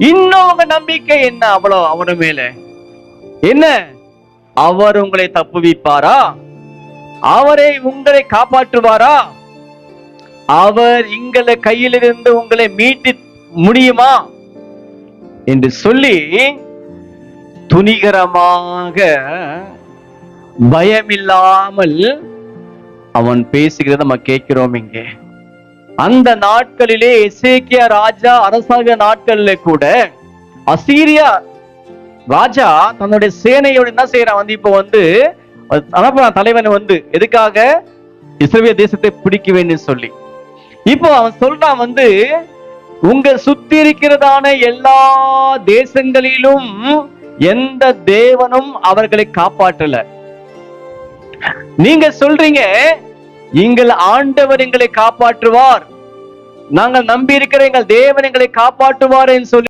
இன்னும் உங்க நம்பிக்கை என்ன? அவ்வளோ அவர் மேல. என்ன? அவர் உங்களை தப்புவிப்பாரா? அவரை உங்களை காப்பாற்றுவாரா? அவர் எங்களை கையிலிருந்து உங்களை மீட்டு முடியுமா? என்று சொல்லி துணிகரமாக பயமில்லாமல் அவன் பேசுகிறத நம்ம கேட்கிறோம் இங்கே. அந்த நாட்களிலே எசேக்கியா ராஜா அரசாங்க நாட்களிலே கூட அசீரியா ராஜா தன்னுடைய சேனையோட என்ன செய்யறான்? வந்து இப்போ வந்து அனுப்புறான் தலைவன் வந்து எதுக்காக? இஸ்ரேலிய தேசத்தை பிடிக்க வேண்டும் சொல்லி. இப்போ அவன் சொல்றான் வந்து உங்க சுத்தி இருக்கிறதான எல்லா தேசங்களிலும் எந்த தேவனும் அவர்களை காப்பாற்றல. நீங்க சொல்றீங்க எங்கள் ஆண்டவர் எங்களை காப்பாற்றுவார். நாங்கள் நம்பி இருக்கிற எங்கள் தேவன் எங்களை காப்பாற்றுவார் என்று சொல்லி